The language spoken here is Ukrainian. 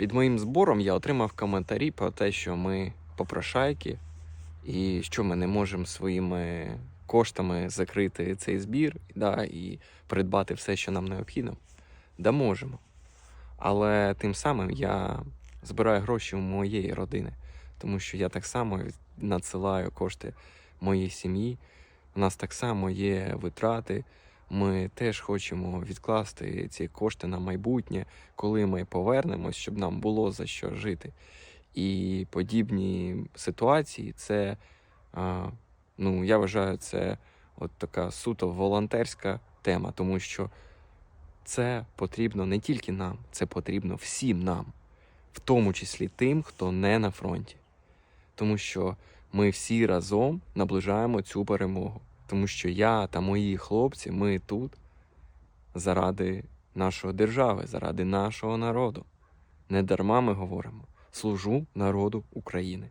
Під моїм збором я отримав коментарі про те, що ми попрошайки, і що ми не можемо своїми коштами закрити цей збір да, і придбати все, що нам необхідно. Да можемо. Але тим самим я збираю гроші у моєї родини, тому що я так само надсилаю кошти моїй сім'ї. У нас так само є витрати. Ми теж хочемо відкласти ці кошти на майбутнє, коли ми повернемось, щоб нам було за що жити. І подібні ситуації це, ну, я вважаю, це от така суто волонтерська тема, тому що це потрібно не тільки нам, це потрібно всім нам, в тому числі тим, хто не на фронті. Тому що ми всі разом наближаємо цю перемогу. Тому що я та мої хлопці, ми тут заради нашої держави, заради нашого народу. Не дарма ми говоримо служу народу України.